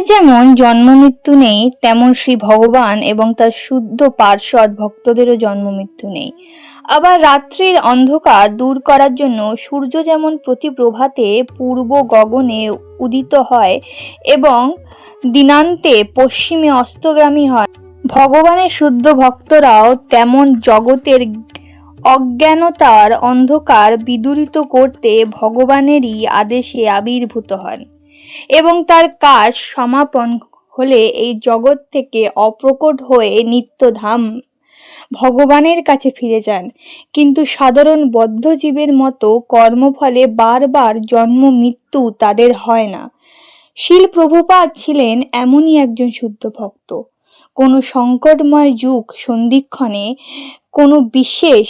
জীবের যেমন জন্ম মৃত্যু নেই, তেমন শ্রী ভগবান এবং তার শুদ্ধ পার্শ্বদ ভক্তদেরও জন্ম মৃত্যু নেই। আবার রাত্রির অন্ধকার দূর করার জন্য সূর্য যেমন প্রতি প্রভাতে পূর্ব গগনে উদিত হয় এবং দিনান্তে পশ্চিমে অস্তগামী হয়, ভগবানের শুদ্ধ ভক্তরাও তেমন জগতের অজ্ঞানতার অন্ধকার বিদূরিত করতে ভগবানেরই আদেশে আবির্ভূত হন। এবং তার কাজ সমাপন হলে এই জগৎ থেকে অপ্রকট হয়ে নিত্যধাম ভগবানের কাছে ফিরে যান। কিন্তু সাধারণ বদ্ধজীবের মতো কর্মফলে বারবার জন্ম মৃত্যু তাদের হয় না। শিল প্রভুপাদ ছিলেন এমনই একজন শুদ্ধ ভক্ত। কোনো সংকটময় যুগ সন্ধিক্ষণে কোনো বিশেষ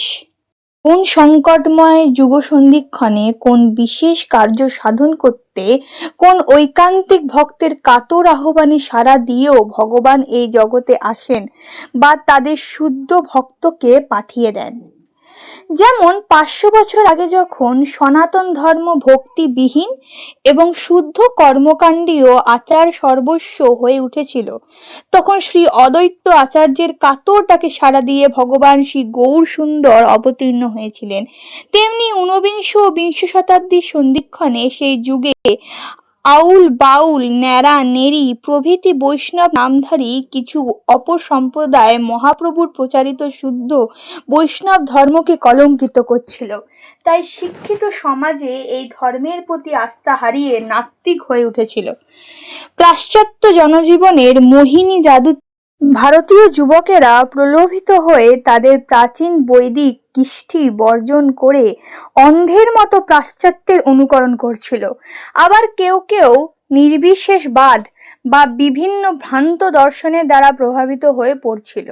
কোন সংকটময় যুগসন্ধিক্ষণে কোন বিশেষ কার্য সাধন করতে, কোন ঐকান্তিক ভক্তের কাতর আহ্বানে সাড়া দিয়েও ভগবান এই জগতে আসেন বা তাদের শুদ্ধ ভক্তকে পাঠিয়ে দেন? যেমন পাঁচশো বছর আগে যখন সনাতন ধর্ম ভক্তিবিহীন এবং শুদ্ধ কর্মকাণ্ডীয় আচার সর্বস্ব হয়ে উঠেছিল, তখন শ্রী অদ্বৈত আচার্যের কাতরটাকে সাড়া দিয়ে ভগবান শ্রী গৌর সুন্দর অবতীর্ণ হয়েছিলেন। তেমনি ঊনবিংশ ও বিংশ শতাব্দীর সন্ধিক্ষণে সেই যুগে আউল বাউল, ন্যাড়া, নেড়ি প্রভৃতি বৈষ্ণব নামধারী কিছু অপর সম্প্রদায় মহাপ্রভুর প্রচারিত শুদ্ধ বৈষ্ণব ধর্মকে কলঙ্কিত করছিল। তাই শিক্ষিত সমাজে এই ধর্মের প্রতি আস্থা হারিয়ে নাস্তিক হয়ে উঠেছিল। পাশ্চাত্য জনজীবনের মোহিনী জাদু ভারতীয় যুবকেরা প্রলোভিত হয়ে তাদের প্রাচীন বৈদিক কৃষ্টি বর্জন করে অন্ধের মতো পাশ্চাত্যের অনুকরণ করছিল। আবার কেউ কেউ নির্বিশেষবাদ বা বিভিন্ন ভ্রান্ত দর্শনের দ্বারা প্রভাবিত হয়ে পড়ছিল।